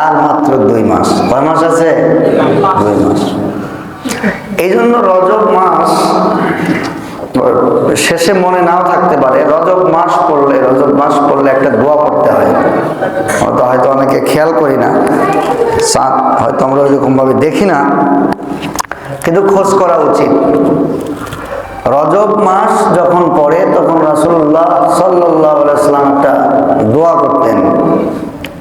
আর মাত্র দুই মাস। কয় মাস আছে? দুই মাস। এই জন্য রজব মাস শেষে মনে নাও থাকতে পারে, রজব মাস পড়লে, রজব মাস পড়লে একটা দোয়া পড়তে হয়। হয়তো হয়তো অনেকে খেয়াল করি না চাঁদ হয়তো আমরা ওইরকম ভাবে দেখি না, কিন্তু খোঁজ করা উচিত। রজব মাস যখন পড়ে, তখন রাসুল্লাহ সাল্লাহ সাল্লাম দোয়া করতেন।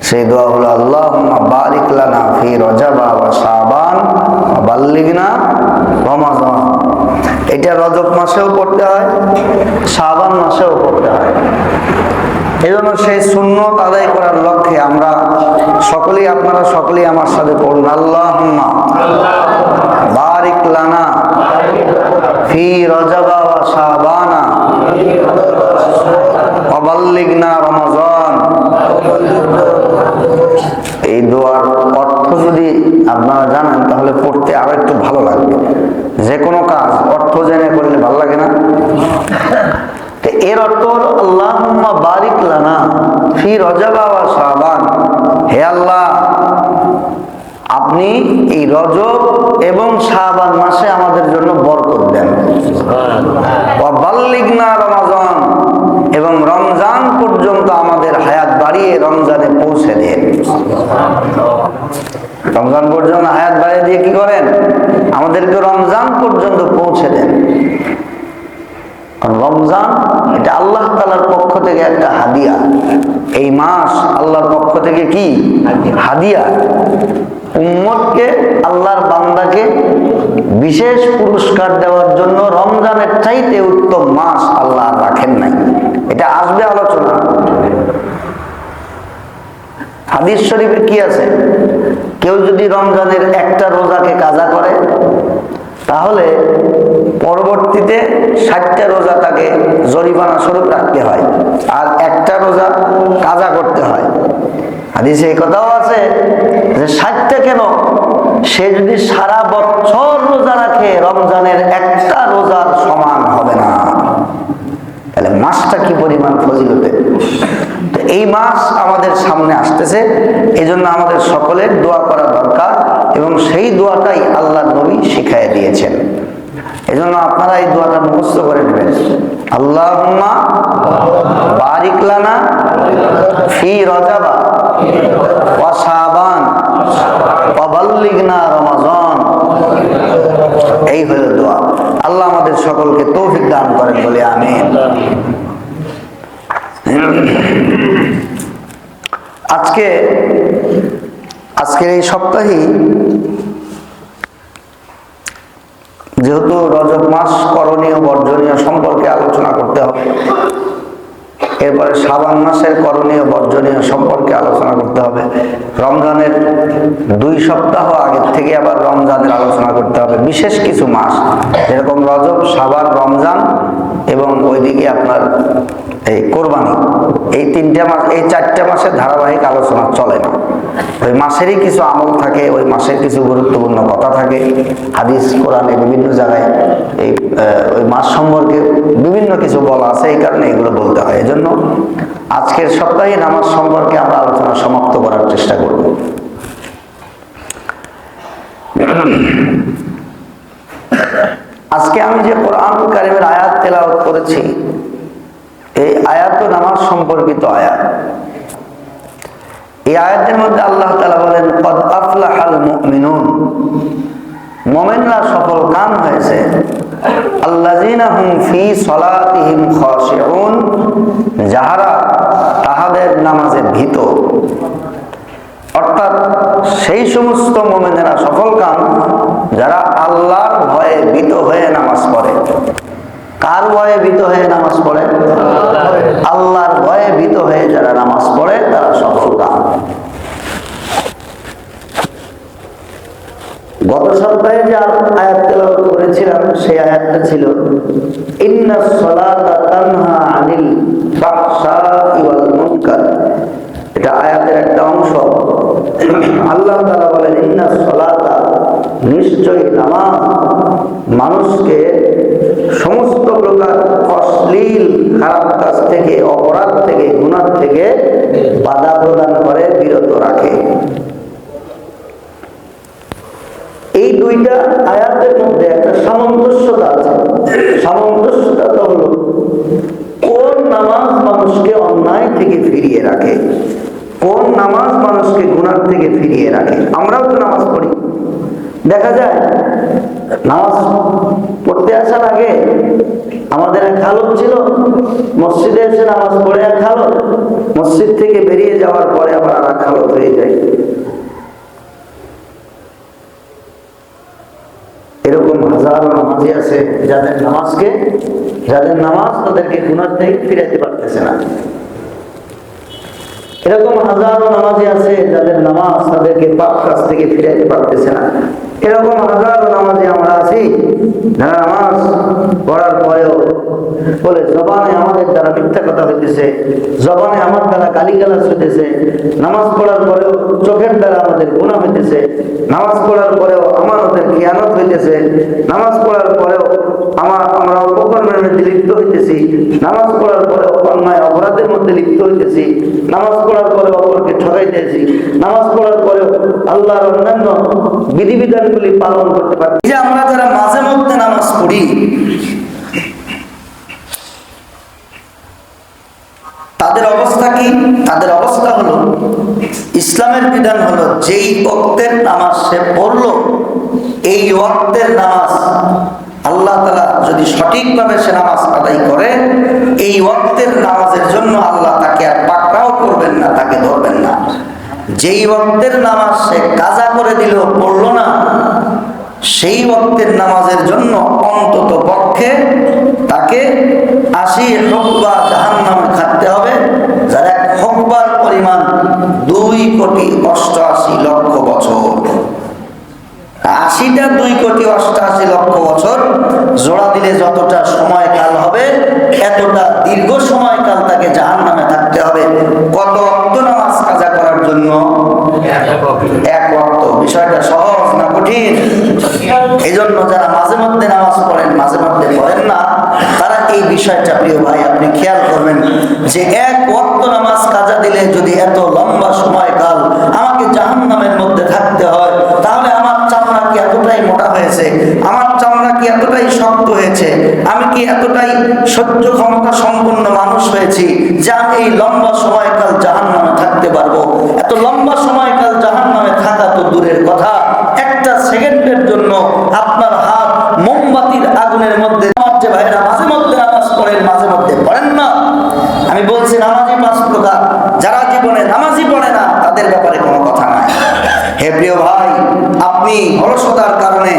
সেই দোয়া হলো আল্লাহ বারিক লানা ফি রজাবা ওয়া শাবান বাল্লিগনা রমাজান। এটা রজব মাসেও পড়তে হয়, শাবান মাসেও পড়তে হয়। এই জন্য সেই সুন্নত আদায় করার লক্ষ্যে আমরা সকলেই, আপনারা সকলেই আমার সাথে পড়ুন আল্লাহ বারিক লানা ফি রজাবা ওয়া শাবানা ওয়া বাল্লিগনা রমাজান। এই দোয়ার অর্থ যদি আপনারা জানেন তাহলে পড়তে আরও একটু ভালো লাগবে। যে কোনো কাজ অর্থ জেনে করলে ভালো লাগে না? তো এর অর্থ আল্লাহুম্মা বারিক লানা ফি রজাবা ওয়া শাবান। হে আল্লাহ আপনি এই রজব এবং শাবান মাসে আমাদের জন্য বরকত দেন। ওয়া বাল্লিগনা রমাজান। এবং রমজান পর্যন্ত আমাদের হায়াত বাড়িয়ে রমজানে পৌঁছে দেন। রমজান পর্যন্ত হায়াত বাড়িয়ে দিয়ে কি করেন? আমাদেরকে রমজান পর্যন্ত পৌঁছে দেন। রমজান এটা আল্লাহ তালার পক্ষ থেকে একটা হাদিয়া। এই মাস আল্লাহর পক্ষ থেকে কি? হাদিয়া। উম্মতকে, আল্লাহর বান্দাকে বিশেষ পুরস্কার দেওয়ার জন্য রমজানের চাইতে উত্তম মাস আল্লাহ রাখেন নাই। এটা আসবে আলোচনা। হাদিস শরীফে কি আছে? কেউ যদি রমজানের একটা রোজাকে কাজা করে, তাহলে পরবর্তীতে ষাটটা রোজা তাকে জরিমানা স্বরূপ রাখতে হয়। আর একটা রোজা কাজা করতে হয়। হাদিসে এই কথাও আছে যে ষাটটা কেন? সে যদি সারা বছর রোজা রাখে, রমজানের একটা রোজার সমান হবে না। তাহলে মাসটা কি পরিমাণ ফজিলতে? এই মাস আমাদের সামনে আসতেছে এই জন্য আমাদের সকলের দোয়া করা দরকার এবং সেই দোয়াটাই আল্লাহ নবী শিখাই দিয়েছেন। এই জন্য আপনারা এই দোয়াটা মুখস্থ করে নেবেন। আল্লাহ বারিক লানা ফি রজাবা ওয়া শাবান ওয়া এই হলো দোয়া। আল্লাহ আমাদের সকলকে তৌফিক দান করেন বলে আমি আজকে, আজকের এই সপ্তাহে যেহেতু রজব মাস করণীয়, বর্জনীয় সম্পর্কে আলোচনা করতে হবে। এরপরে শ্রাবণ মাসের করণীয় বর্জনীয় সম্পর্কে আলোচনা করতে হবে। রমজানের দুই সপ্তাহ আগের থেকে আবার রমজানের আলোচনা করতে হবে। বিশেষ কিছু মাস, যেরকম রজব সাবান রমজান এবং ওইদিকে আপনার এই কোরবানি। এই তিনটা মাস, এই চারটা মাসের ধারাবাহিক আলোচনা চলে না। ওই মাসেরই কিছু আমল থাকে, ওই মাসের কিছু গুরুত্বপূর্ণ কথা থাকে। হাদিস, কোরআনে বিভিন্ন জায়গায় এই ওই মাস সম্পর্কে বিভিন্ন কিছু বলা আছে, এই কারণে এগুলো বলতে হয়। এজন্য আজকের সপ্তাহে নামাজ সম্পর্কে আমরা আলোচনা সমাপ্ত করার চেষ্টা করব। আজকে আমি যে কোরআন কারিমের আয়াত তেলাওয়াত করেছি, এই আয়াত নামাজ সম্পর্কিত আয়াত। এই আয়াতের মধ্যে আল্লাহ তালা বলেন, কদ আফলাহাল মুমিনুন। মোমেনরা সফল কাম হয়েছে। যাহারা তাহাদের নামাজে ভীত। অর্থাৎ সেই সমস্ত মোমেনেরা সফল কাম, যারা আল্লাহর ভয়ে ভীত হয়ে নামাজ পড়ে। কার ভয়ে ভীত হয়ে নামাজ পড়ে? আল্লাহর ভয়ে ভীত হয়ে যারা নামাজ পড়ে, তারা সফল কাম। গত সপ্তাহে যে আয়াত তেলাওয়াত করেছিলাম, সেই আয়াতটা ছিল, ইন্না সলাতা তানহা আনিল ফাহশাই ওয়াল মুনকার। এটা আয়াতের একটা অংশ। আল্লাহ তাআলা বলেন, ইন্না সলাতা নিশ্চয়ই নামাজ মানুষকে সমস্ত প্রকার অশ্লীল, খারাপ কাজ থেকে, অপরাধ থেকে গুণার থেকে বাধা প্রদান করে, বিরত রাখে। এই দুইটা আয়াতের মধ্যে একটা সামঞ্জস্যতা আছে। সামঞ্জস্যতা তো হলো, কোন নামাজ মানুষকে অন্যায় থেকে ফিরিয়ে রাখে? কোন নামাজ মানুষকে গুণার থেকে ফিরিয়ে রাখে? আমরাও তো নামাজ পড়ি। দেখা যায়, নামাজ পড়তে আসার আগে আমাদের এক খালক ছিল, মসজিদে এসে নামাজ পড়ে এক খালক মসজিদ থেকে বেরিয়ে যাওয়ার পরে আবার আর এক খালক হয়ে যায় এরকম হাজারো আছে যাদের নামাজকে যাদের নামাজ তাদেরকে গুণার থেকে ফিরাইতে পারতেছে না। এরকম হাজারো নামাজি আছে যাদের নামাজ তাদেরকে পাপ কাজ থেকে ফিরাইতে পারতেছে না। এরকম হাজারো নামাজি আমরা আছি, যারা নামাজ পড়ার পরেও বলে, জবানে আমাদের দ্বারা মিথ্যা কথা হইতেছে, জবানে আমার দ্বারা গালিগালাজ হইতেছে, নামাজ পড়ার পরেও চোখের দ্বারা আমাদের গুণা হইতেছে, নামাজ পড়ার পরেও আমার ওদের জ্ঞানত হইতেছে, নামাজ পড়ার মধ্যে লিপ্ত হইতেছি। নামাজ পড়ার পরে অন্যায় অপরাধের মধ্যে লিপ্ত হইতেছি। নামাজ পড়ার পরে অপরকে ঠকাইতেছি নামাজ পড়ার পরে আল্লাহর অন্যান্য বিধিবিধানগুলি পালন করতে পারি যে আমরা যারা মাঝে মধ্যে নামাজ পড়ি, তাদের অবস্থা কি? তাদের অবস্থা হলো, ইসলামের বিধান হলো যেই ওক্তের নামাজ সে পড়ল, এই ওক্তের নামাজ আল্লাহ তালা যদি সঠিকভাবে সে নামাজ আদায় করে, এই ওক্তের নামাজের জন্য আল্লাহ তাকে আর পাকড়াও করবেন না, তাকে ধরবেন না। যেই ওক্তের নামাজ সে কাজা করে দিল পড়ল না, সেই ওক্তের নামাজের জন্য অন্তত পক্ষে তাকে আশি হকবা জাহান নামে থাকতে হবে, যার এক হকবার পরিমাণ দুই কোটি অষ্টআশি লক্ষ বছর। আশিটা দুই কোটি অষ্টআশি লক্ষ বছর জোড়া দিলে যতটা সময়কাল হবে এতটা দীর্ঘ সময়কাল তাকে জাহান নামে থাকতে হবে। কত অক্ত নামাজ কাজা করার জন্য? এক অক্ত। বিষয়টা সহজ না কঠিন? এই জন্য যারা মাঝে মধ্যে নামাজ পড়েন মাঝে মধ্যে পড়েন না তারা এই বিষয়টা প্রিয় ভাই আপনি খেয়াল করবেন যে এক ওয়াক্ত নামাজ কাজা দিলে যদি এত লম্বা সময়কাল আমাকে হয়েছে। আমার চামড়া কি এতটাই শক্ত হয়েছে? আমি কি এতটাই সহ্য ক্ষমতা সম্পন্ন মানুষ হয়েছি যে এই লম্বা সময়কাল জাহান নামে থাকতে পারব? এত লম্বা সময়কাল জাহান নামে থাকা তো দূরের কথা। একটা সেকেন্ডের জন্য আপনার হাত মোমবাতির আগুনের মধ্যে আমার যে ভাইরা মাঝে মধ্যে নামাজ পড়েন, মাঝে মধ্যে পড়েন না। আমি বলছি নামাজি পাঁচ প্রকার। যারা জীবনে নামাজি পড়ে না, তাদের ব্যাপারে কোনো কথা নাই। হে প্রিয় ভাই আপনি অলসতার কারণে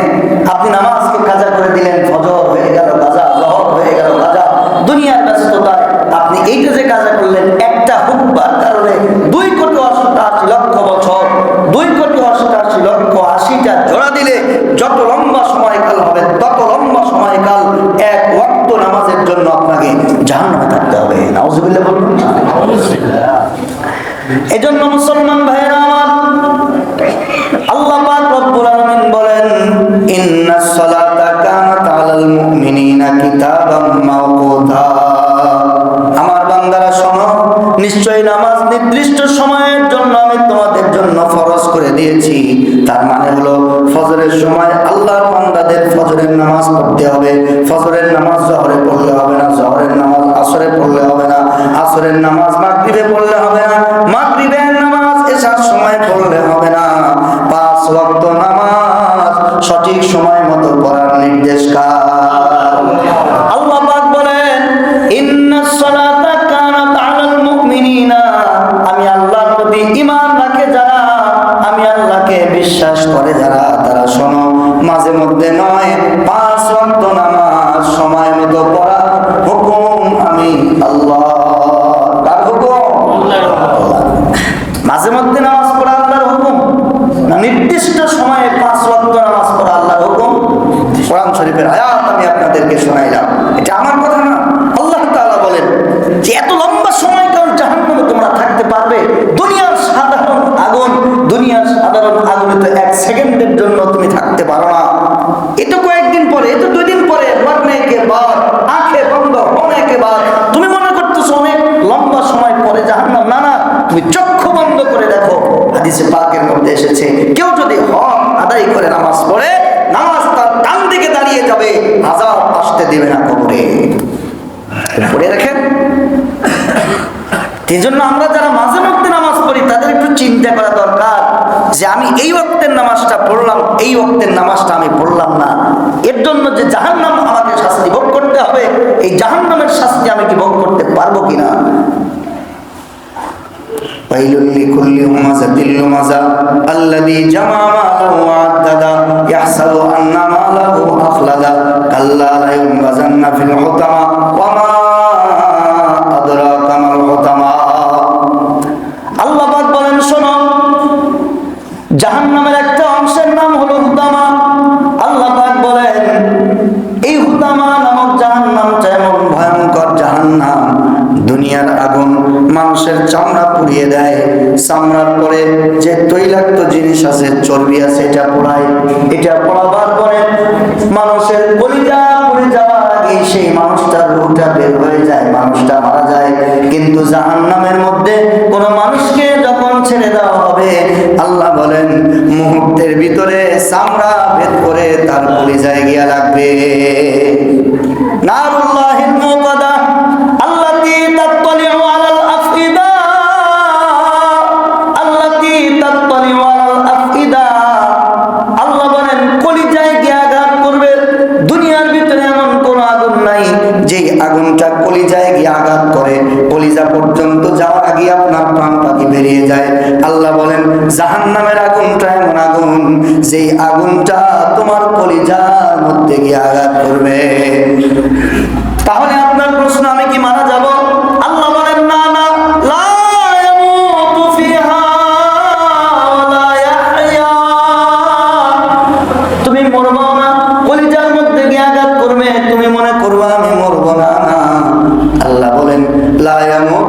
আপনি নামাজকে কাজা করে দিলেন ফজর হয়ে গেল কাজা জহর হয়ে গেল কাজা। দুনিয়ার ব্যস্ততায় আপনি এইটা যে কাজা করলেন একটা হুকবার কারণে দুই কোটি অষ্টাশি লক্ষ বছর দুই কোটি অষ্টাশি লক্ষ আশিটা জোড়া দিলে যত লম্বা সময়কাল হবে তত লম্বা সময়কাল এক ওয়াক্ত নামাজের জন্য আপনাকে জাহান্নামে থাকতে হবে। নাউজুবিল্লাহ বলুন। এজন্য মুসলমান ভাইরা করে দিয়েছি। তার মানে হলো ফজরের সময় আল্লাহর বান্দাদের ফজরের নামাজ পড়তে হবে। ফজরের নামাজ জহরে পড়লে হবে না, জহরের নামাজ আসরে পড়লে হবে না, আসরের নামাজ মাগরিবে পড়লে হবে না, মাগরিবের নামাজ এশার সময় পড়লে হবে না। পাঁচ ওয়াক্ত নামাজ সঠিক সময় মতো পড়ার নির্দেশ কার? একবার তুমি মনে করতেছো অনেক লম্বা সময় পরে জাহান্নাম, না না, তুমি চক্ষু বন্ধ করে দেখো, হাদিসে পাকের মধ্যে এসেছে, কেউ যদি হক আদায় করে নামাজ পড়ে, নামাজ তার ডান দিকে দাঁড়িয়ে যাবে, আজাব আসতে দেবে না কবরে। পড়ে রাখেন। এই জন্য আমরা যারা মাঝে মধ্যে নামাজ পড়ি, তাদের একটু চিন্তা করা দরকার যে আমি এই অক্তের নামাজটা পড়লাম, এই অক্তের নামাজটা আমি পড়লাম না। এর জন্য যে জাহান্নাম শাস্তি ভোগ করতে হবে এই জাহান্নামের শাস্তি আমি কি ভোগ করতে পারবো কিনা ويل لكل همزة لمزة الذي جمع ماله وعدده يحسب أن ماله أخلده كلا لينبذن في الحطمة وما গিয়া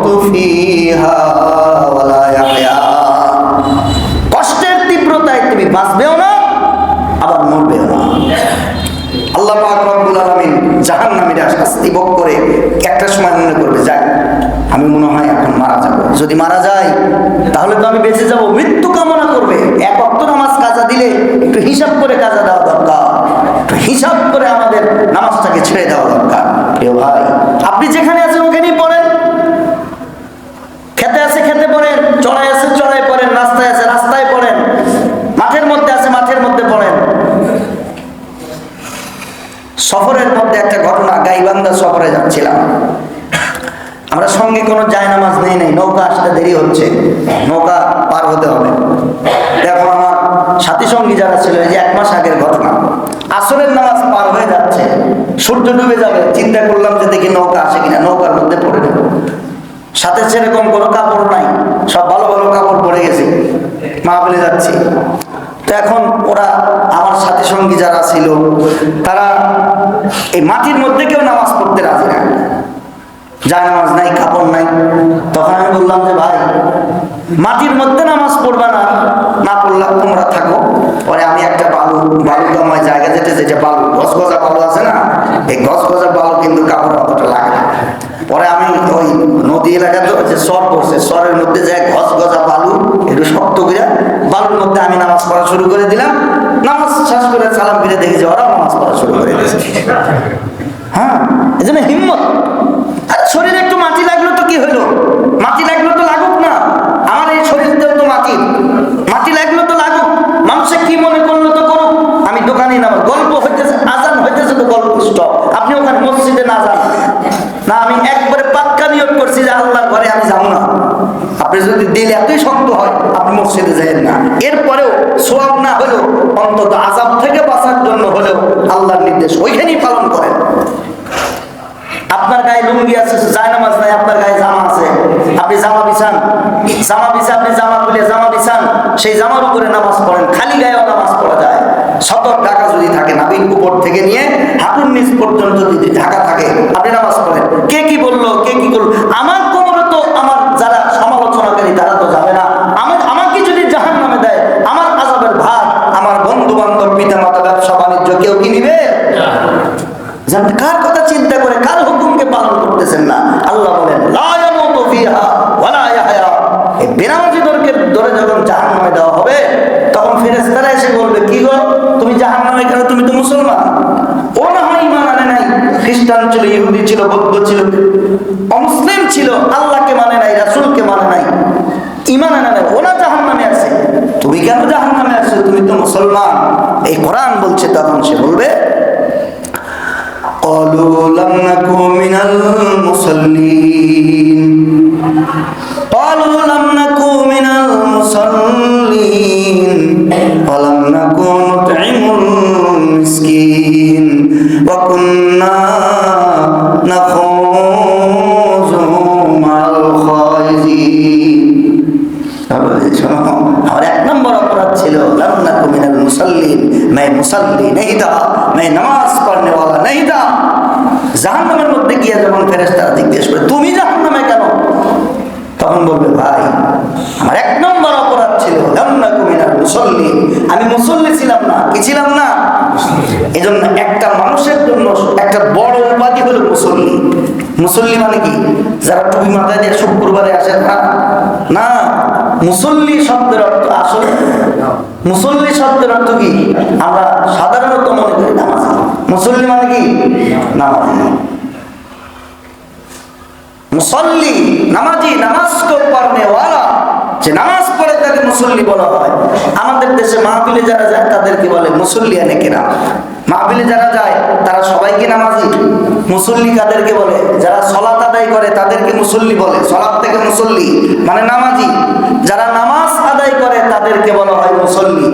ইয়ামুতু ফিহা ওয়ালা ইয়াহইয়া কষ্টের তীব্রতায় তুমি বাঁচবেও না আবার মরবেও না আল্লাহ পাক রব্বুল আলামিন জাহান্নামীরা শাস্তি ভোগ করে একটা সময় মনে করবে যাক আমি মনে হয় এখন মারা যাব যদি মারা যায় তাহলে তো আমি বেঁচে যাব মৃত্যু কামনা করবে এক অক্ত নামাজ কাজা দিলে একটু হিসাব করে কাজা দেওয়া দরকার একটু হিসাব করে আমাদের নামাজটাকে ছেড়ে দেওয়া দরকার প্রিয় ভাই আপনি যেখানে আছেন ওখানেই পড়েন খেতে আছে খেতে পড়েন চড়াই আছে চড়াই পড়েন রাস্তায় আছে রাস্তায় পড়েন মাঠের মধ্যে আছে মাঠের মধ্যে পড়েন সফরের মধ্যে একটা ঘটনা গাইবান্ধা সফরে যাচ্ছিলাম আমরা সঙ্গে জায়নামাজ নেই নাই, নৌকা আসতে দেরি হচ্ছে, নৌকা পার হতে হবে। এখন আমার সাথী সঙ্গী যারা ছিল, এই যে এক মাস আগের ঘটনা, আসরের নামাজ পার হয়ে যাচ্ছে, সূর্য ডুবে যাবে, চিন্তা করলাম যে দেখি নৌকা আসে কিনা, নৌকার মধ্যে পড়ে দেবো সাথে সেরকম কোনো কাপড় নাই, সব ভালো ভালো কাপড় পরে গেছে। মা বলে যাচ্ছি, তো এখন ওরা আমার সাথী সঙ্গী যারা ছিল, তারা এই মাটির মধ্যে কেউ নামাজ পড়তে রাজি না। যায় নামাজ নাই, কাপড় নাই। তখন আমি বললাম যে, ভাই, মাটির মধ্যে নামাজ পড়বা না না পড়লাম তোমরা থাকো। পরে আমি একটা বালু বালু জমায় জায়গা যেতে যেটা বালু গছ গজা বালু আছে না? এই গছ গজা বালু কিন্তু কাপড় অতটা লাগে না। পরে আমি ওই নদী এলাকাতে যে সর পড়ছে সরের মধ্যে যে গছ গজা বালু, একটু শক্ত করে বালুর মধ্যে আমি নামাজ পড়া শুরু করে দিলাম। নামাজ শেষ করে সালাম ফিরে দেখি যে ওরাও নামাজ পড়া শুরু করে দিয়েছে। হ্যাঁ এই জন্য হিম্মত। আরে শরীরে একটু মাটি লাগল তো কি হলো? মাটি লাগল তো লাগুক না। আমার এই শরীরতেও তো মাটি। মাটি লাগল তো লাগুক। মানুষে কি মনে করল তো করুক। আমি দোকানে নামাজ গল্প হইতেছে, আজান হইতেছে তো গল্প স্টপ। আপনি ওখানে মসজিদে না যান। না, আমি একবারে পাক্কা নিয়োগ করছি যে আল্লাহর ঘরে আমি যাব না। আপনি যদি দিল এতই শক্ত হয়, আপনি মসজিদে যাবেন না। এরপরেও সোয়াব না হলেও অন্তত আজাব থেকে বাঁচার জন্য হলেও আল্লাহর নির্দেশ ওইখানেই পালন করেন। আপনার গায়ে লুঙ্গি আছে জায়নামাজ নাই আপনার গায়ে জামা আছে। আপনি জামা বিছান। জামা বিছা আপনি জামা খুলে জামা বিছান সেই জামার উপরে নামাজ পড়েন। খালি গায়েও নামাজ পড়া যায়। সতর ঢাকা যদি থাকে নাবিন উপর থেকে নিয়ে হাঁটুর নিচ পর্যন্ত যদি ঢাকা থাকে আপনি নামাজ পড়েন। কে কি বলল কে কি করল? আমার কোমরে তো আমার যারা সমালোচনাকারী তারা তো যাবে না। আমার আমাকে যদি জাহান নামে দেয় আমার আজাবের ভার আমার বন্ধু বান্ধব পিতা মাতা ব্যবসা বাণিজ্য কেউ কি নিবে? কার কথা চিন্তা পালন করতেছেন না। আল্লাহ বলেন খ্রিস্টান ছিল, ইহুদি ছিল ছিল ছিল মানে নাই, রাসূলকে মানে নাই। ইমান আনে আছে। তুমি কেন জাহান নামে আছো? তুমি তো মুসলমান। এই কোরআন বলছে, তখন সে বলবে قالوا لم نكن من المصلين قالوا لم نكن من المصلين ولم نكن نطعم المسكين وكنا نخوض मैं মুসল্লি नहीं था मैं নামাজ পড়নে वाला नहीं था জাহান্নামের মধ্যে গিয়ে যখন ফেরেশতারা জিজ্ঞেস করে তুমি জাহান্নামে কেন তখন বলবে ভাই আমার এক নম্বর অপরাধ ছিল লন্না কুমিনাল মুসল্লি আমি মুসল্লি ছিলাম না কি ছিলাম না এই জন্য একটা মানুষের জন্য একটা বড় উপাধি হলো মুসল্লি মুসল্লি মানে কি যারা টুপি মাথায় দিয়ে শুক্রবারে আসে না না মুসল্লি শব্দের অর্থ আসলে? মুসল্লি শব্দের অর্থ কি? আমরা সাধারণত মনে করি নামাজ। মুসল্লি মানে কি? নামাজ। মুসল্লি নামাজি, নামাজ পড়নে ওয়ালা যে নামাজ পড়ে তাকে মুসল্লি বলা হয়। আমাদের দেশে মাহফিলে যারা যায়, তাদেরকে বলে মুসল্লি আনে কেনা। মাহফিলে যারা যায়, তারা সবাইকে নামাজি। মুসল্লি কাদেরকে বলে? যারা সলাত আদায় করে, তাদেরকে মুসল্লি বলে। সলাত থেকে মুসল্লি। মানে নামাজি যারা নামাজ আদায় করে তাদেরকে বলা হয় মুসল্লি।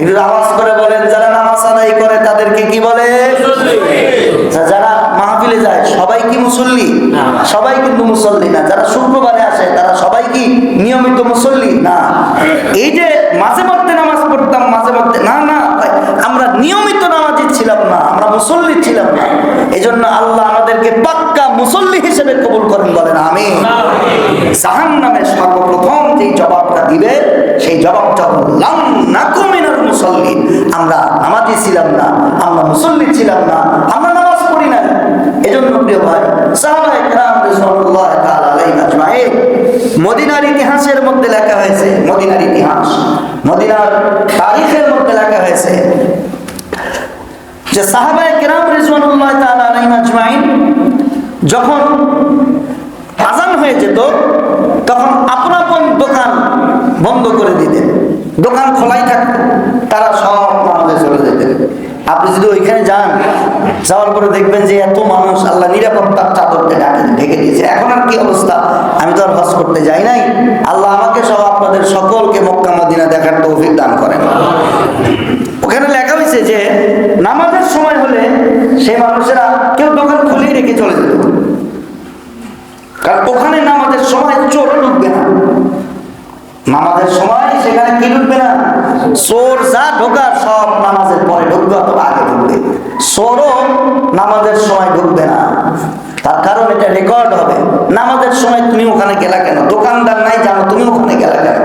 একটু আওয়াজ করে বলেন যারা নামাজ আদায় করে তাদেরকে কি বলে? যারা মাহফিলে যায় সবাই কি মুসল্লি? সবাই কিন্তু মুসল্লি না। যারা শুক্রবারে আসে তারা সবাই কি নিয়মিত মুসল্লি? না। এই যে মাঝে মধ্যে নামাজ পড়তাম মাঝে মধ্যে না না আমরা নিয়মিত নামাজি ছিলাম না আমরা মুসল্লি ছিলাম না। এই জন্য আল্লাহ আমাদেরকে পাক্কা মুসল্লি হিসেবে কবুল করেন বলেন আমি জাহান নামে ছিলাম না, আমরা মুসল্লি ছিলাম না, আমরা নামাজ পড়ি না এজন্য প্রিয় ভাই, সাহাবায়ে কেরাম রাদিয়াল্লাহু তাআলা আজমাইন মদিনার ইতিহাসের মধ্যে লেখা হয়েছে, মদিনার ইতিহাস। মদিনার তারিখের মধ্যে লেখা হয়েছে যে সাহাবায়ে কেরাম রিজওয়ানুল্লাহ তাআলা আজমাইন যখন আজান হয়ে যেত, তখন আপন আপন দোকান বন্ধ করে দিতেন। দোকান খোলাই থাকতো, তারা সব নামাজে চলে যেতেন। আপনি যদি ওইখানে যান, যাওয়ার পরে দেখবেন যে এত মানুষ আল্লাহ নিরাপত্তার চাদরতে ঢাকে ঢেকে দিয়েছে। এখন আর কি অবস্থা? আমি তো আর হজ করতে যাই নাই। আল্লাহ আমাকে সহ আপনাদের সকলকে মক্কা মদিনা দেখার তৌফিক দান করেন। ওখানে লেখা হয়েছে যে, নামাজের সময় হলে সেই মানুষেরা কেউ দোকান খুলেই রেখে চলে যেত। কারণ ওখানে নামাজের সময় চোর ঢুকবে না। নামাজের সময় সেখানে কি ঢুকবে না? চোর যা ঢোকার সব নামাজের পরে ঢুকবে, অথবা আগে ঢুকবে। চোরও নামাজের সময় ঢুকবে না। তার কারণ এটা রেকর্ড হবে। নামাজের সময় তুমি ওখানে গেলা কেন? দোকানদার নাই, জানো তুমি ওখানে গেলা কেন?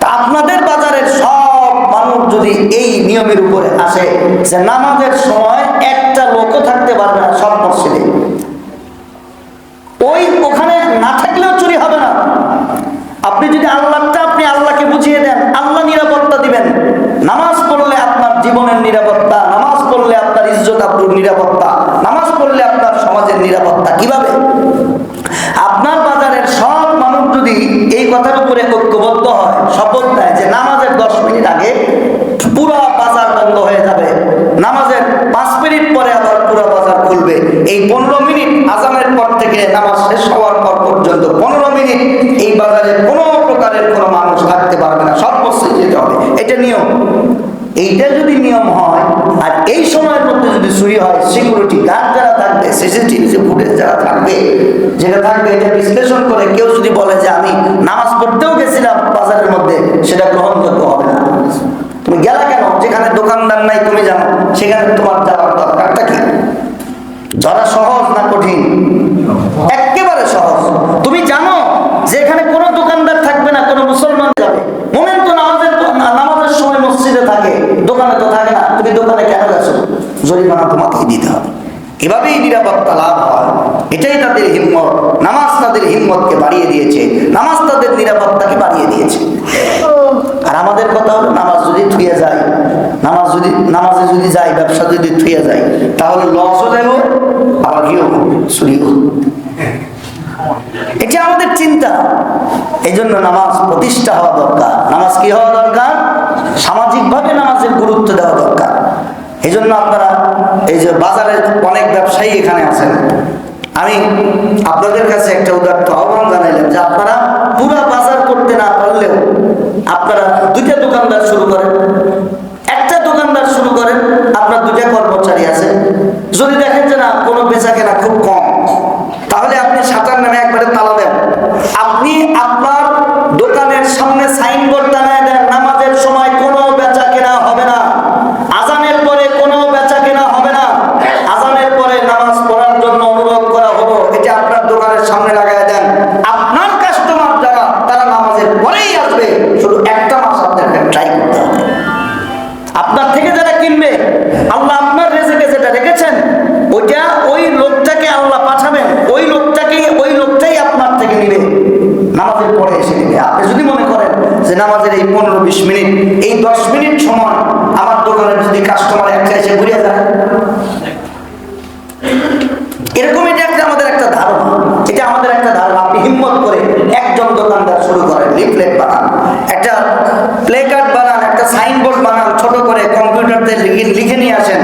তা আপনাদের বাজারের সব মানুষ যদি এই নিয়মের উপরে আসে যে নামাজের সময় একটা লোকও থাকতে পারবে না, সব মসজিদে ওই ওখানে না থাকলেও চুরি হবে না আপনি যদি আল্লাহটা আপনি আল্লাহকে বুঝিয়ে দেন আল্লাহ নিরাপত্তা দিবেন নামাজ পড়লে আপনার জীবনের নিরাপত্তা নামাজ পড়লে আপনার ইজ্জত আব্রুর নিরাপত্তা। নামাজ পড়লে আপনার সমাজের নিরাপত্তা কীভাবে? আপনার বাজারের সব মানুষ যদি এই কথার উপরে ঐক্যবদ্ধ হয়, শপথ নেয় যে নামাজের দশ মিনিট আগে পুরা বাজার বন্ধ হয়ে যাবে, নামাজের পাঁচ মিনিট পরে আবার পুরো বাজার খুলবে, এই পনেরো মিনিট আজানের পর থেকে নামাজ শেষ হওয়ার পর পর্যন্ত পনেরো মিনিট এই বাজারে কোনো প্রকারের কোনো মানুষ থাকতে পারবে না সব যেতে হবে। এটা নিয়ম। এইটা যদি নিয়ম হয়, আর এই চুরি হয় সিকিউরিটি গার্ড যারা থাকবে সিসিটিভি যে ফুটেজ যারা থাকবে, যেটা থাকবে, এটা বিশ্লেষণ করে কেউ যদি বলে যে আমি নামাজ পড়তেও গেছিলাম বাজারের মধ্যে, সেটা গ্রহণযোগ্য হবে না। তুমি গেলা কেন? যেখানে দোকানদার নাই, তুমি জানো, সেখানে তোমার যাওয়ার দরকারটা কি? ধরা সহজ না কঠিন? একেবারে সহজ। তুমি জানো যে এখানে কোনো দোকানদার থাকবে না, কোনো মুসলমান যাবে, মোমেন তো নামাজের নামাজের সময় মসজিদে থাকে, দোকানে তো থাকে না, তুমি দোকানে কেন গেছো? জরিমানা তোমাকেই দিতে হবে। এভাবেই নিরাপত্তা লাভ হয়। এটাই তাদের হিম্মত। নামাজ তাদের হিম্মতকে বাড়িয়ে দিয়েছে। নামাজ তাদের নিরাপত্তাকে বাড়িয়ে দিয়েছে। আর আমাদের কথা হলো, নামাজ যদি থুয়ে যায়, নামাজ যদি নামাজে যদি যায়, ব্যবসা যদি থুয়ে যায়, তাহলে লসও দেব আবার কি হোক চুরি হোক এটা আমাদের চিন্তা। এই জন্য নামাজ প্রতিষ্ঠা হওয়া দরকার। নামাজ কি হওয়া দরকার? সামাজিকভাবে নামাজের গুরুত্ব দেওয়া দরকার। এই জন্য আপনারা এই যে বাজারের অনেক ব্যবসায়ী এখানে আছেন। আমি আপনাদের কাছে একটা উদাহরণ আহ্বান জানাইলাম যে আপনারা পুরা বাজার করতে না পারলেও আপনারা দুইটা দোকানদার শুরু করেন। কাস্টমার একটা এসে ঘুরে যায় এরকম এটা একটা আমাদের একটা ধারণা। এটা আমাদের একটা ধারণা, আপনি হিম্মত করে একজন দোকানদার শুরু করেন, লিফলেট বানান। একটা প্লে কার্ড বানান, একটা সাইনবোর্ড বানান, ছোট করে কম্পিউটারতে লিখে লিখে নিয়ে আসেন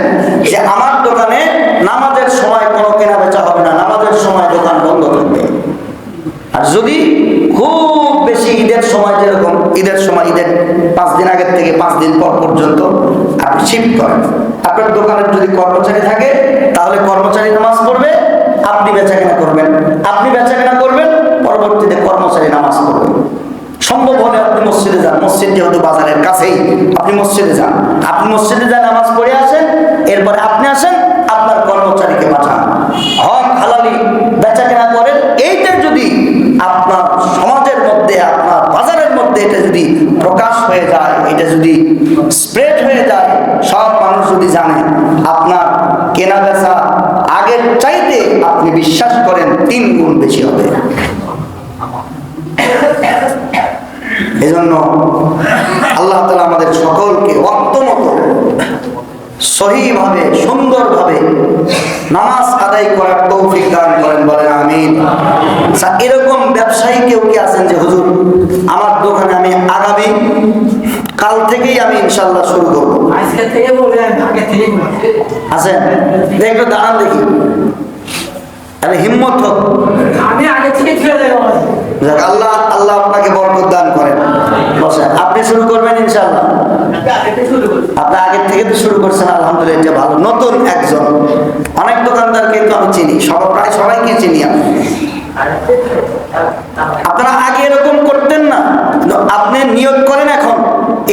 যে আমার দোকানে নামাজের সময় কোনো কেনা বেচা হবে না, নামাজের সময় দোকান বন্ধ থাকবে। আর যদি খুব বেশি ঈদের সময় যেরকম ঈদের সময়, ঈদের পাঁচ দিন আগের থেকে পাঁচ দিন পর পর্যন্ত আপনি শিফট করেন। আপনার দোকানের যদি কর্মচারী থাকে, তাহলে কর্মচারী নামাজ পড়বে, আপনি বেচাকেনা করবেন। আপনি বেচাকেনা করবেন, পরবর্তীতে কর্মচারী নামাজ পড়বে। সম্ভব হলে আপনি মসজিদে যান। মসজিদ যেহেতু বাজারের কাছেই, আপনি মসজিদে যান। আপনি মসজিদে যান নামাজ পড়ে আসেন, এরপরে আপনি আসেন, আপনার কর্মচারীকে পাঠান হক হালালি বেচা কেনা করেন এইটা যদি আপনার সমাজের মধ্যে আপনার বাজারের মধ্যে এটা যদি প্রকাশ হয়ে যায় এটা যদি স্প্রেড হয়ে যায় সব মানুষ যদি জানে আপনার কেনা বেচা আগের চাইতে আপনি বিশ্বাস করেন তিন গুণ বেশি হবে। এজন্য আল্লাহ তালা আমাদের সকলকে অন্তমত সহিভাবে সুন্দরভাবে নামাজ আদায় করার তৌফিক দান করেন বলেন আমিন। আচ্ছা, এরকম ব্যবসায়ী কেউ কি আছেন যে হুজুর আমার দোকানে আমি আগামী কাল থেকেই আমি ইনশাল্লাহ শুরু করব। আমি। আছেন? দেখো দাঁড়ান দেখি। আরে হিম্মত হোক আমি আগে থেকে ছেড়ে দেবো যাক, আল্লাহ আল্লাহ আপনাকে বরকত দান করেন। বসেন আপনি শুরু করবেন ইনশাল্লাহ আগে শুরু করব আপনি আগের থেকে তো শুরু করছেন আলহামদুলিল্লাহ এটা ভালো নতুন একজন। অনেক দোকানদারকে তো আমি চিনি সব প্রায় সবাইকে চিনি আমি। আপনারা আগে এরকম করতেন না। আপনি নিয়োগ করেন এখন।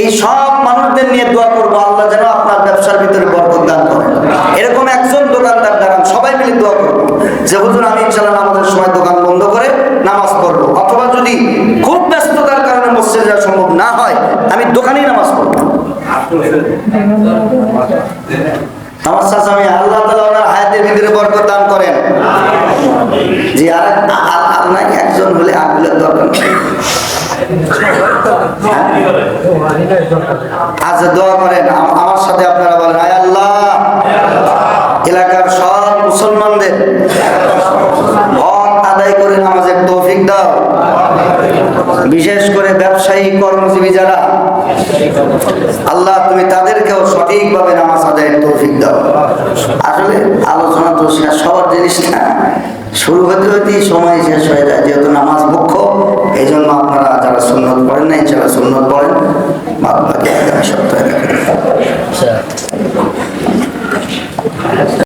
এই সব মানুষদের নিয়ে দোয়া করব আল্লাহ যেন আপনার ব্যবসার ভিতরে বরকত দান করেন। এরকম একজন দোকানদার দাঁড়ান সবাই মিলে দোয়া করব। যে হুজুর আমি ইনশাল্লাহ নামাজের সময় দোকান বন্ধ করে নামাজ পড়ব। অথবা যদি খুব ব্যস্ততার কারণে মসজিদে যাওয়া সম্ভব না হয়, আমি দোকানেই নামাজ পড়ব। আমার দরকার আচ্ছা আমার সাথে আপনারা বলেন, আয় আল্লাহ বিশেষ করে ব্যবসায়ী কর্মজীবী যারা, আল্লাহ তুমি তাদেরকেও সঠিকভাবে নামাজ আদায়ের তৌফিক দাও। আসলে আলোচনা তো সেটা সবার জিনিস না। শুরু হতে হতেই সময় শেষ হয়ে যায়, যেহেতু নামাজ মুখ্য এই জন্য আপনারা যারা সুন্নত পড়েন না এছাড়া সুন্নত পড়েন। মাত্রা সত্য